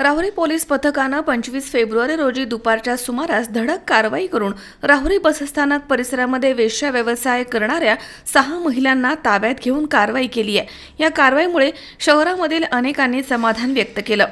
Rahuri police पथकानं पंचवीस February रोजी दुपारच्या सुमारास धडक कारवाई करून राहुरी बसस्थानक परिसरामध्ये वेश्या व्यवसाय करणाऱ्या सहा महिलांना ताब्यात घेऊन कारवाई केली आहे. या कारवाईमुळे शहरामधील अनेकांनी समाधान व्यक्त केलं.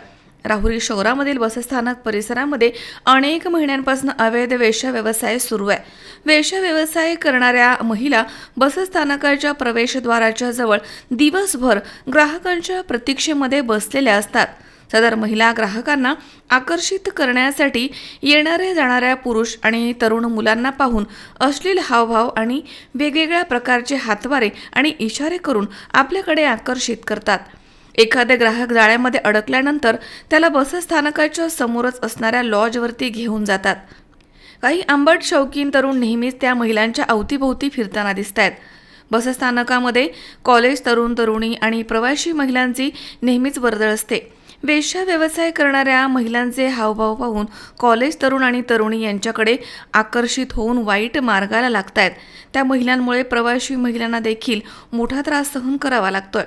राहुरी शहरामधील बसस्थानक परिसरामध्ये अनेक महिन्यांपासून अवैध वेश्या व्यवसाय सुरू आहे. वेश्या व्यवसाय करणाऱ्या महिला बसस्थानकाच्या प्रवेशद्वाराच्या जवळ दिवसभर ग्राहकांच्या प्रतीक्षेमध्ये बसलेल्या असतात. सदर महिला ग्राहकांना आकर्षित करण्यासाठी येणाऱ्या जाणाऱ्या पुरुष आणि तरुण मुलांना पाहून अश्लील हावभाव आणि वेगवेगळ्या प्रकारचे हातवारे आणि इशारे करून आपल्याकडे आकर्षित करतात. एखादे ग्राहक जाळ्यामध्ये अडकल्यानंतर त्याला बसस्थानकाच्या समोरच असणाऱ्या लॉजवरती घेऊन जातात. काही आंबट शौकीन तरुण नेहमीच त्या महिलांच्या अवतीभोवती फिरताना दिसत आहेत बसस्थानकामध्ये कॉलेज तरुण तरुणी आणि प्रवासी महिलांची नेहमीच वर्दळ असते. वेश्या व्यवसाय करणाऱ्या महिलांचे हावभाव पाहून कॉलेज तरुण आणि तरुणी यांच्याकडे आकर्षित होऊन वाईट मार्गाला लागतायत. त्या महिलांमुळे प्रवासी महिलांना देखील मोठा त्रास सहन करावा लागतोय.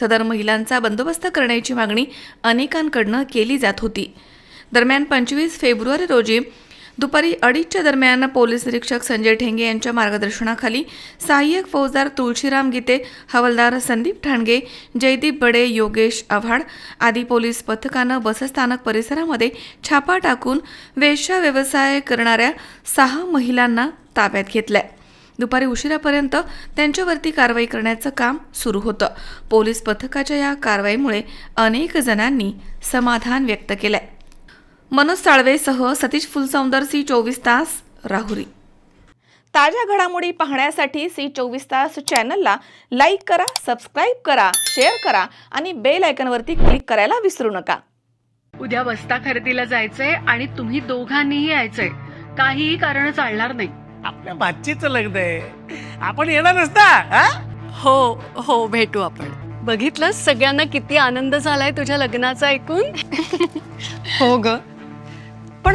सदर महिलांचा बंदोबस्त करण्याची मागणी अनेकांकडनं केली जात होती. दरम्यान पंचवीस फेब्रुवारी रोजी दुपारी अडीचच्या दरम्यान पोलीस निरीक्षक संजय ठेंगे यांच्या मार्गदर्शनाखाली सहाय्यक फौजदार तुळशीराम गीते हवालदार संदीप ठाणगे जयदीप बडे योगेश आव्हाड आदी पोलीस पथकानं बसस्थानक परिसरामध्ये छापा टाकून वेश्या व्यवसाय करणाऱ्या सहा महिलांना ताब्यात घेतलंय. दुपारी उशिरापर्यंत त्यांच्यावरती कारवाई करण्याचं काम सुरू होतं. पोलीस पथकाच्या या कारवाईमुळे अनेक जणांनी समाधान व्यक्त केलंय. मनोज साळवेसह सतीश फुलसौंदर सी चोवीस तास राहुरी. ताज्या घडामोडी पाहण्यासाठी सी चोवीस तास चॅनलला लाईक करा सबस्क्राईब करा शेअर करा आणि बेल आयकॉनवरती क्लिक करायला विसरू नका. उद्या बस्ता खरेदीला जायचंय आणि तुम्ही दोघांनीही यायचंय. काहीही कारण चालणार नाही. आपल्या भाचीचं लग्न आहे. आपण येणार नसता हा? हो हो भेटू आपण. बघितलं सगळ्यांना किती आनंद झालाय तुझ्या लग्नाचा ऐकून? हो ग.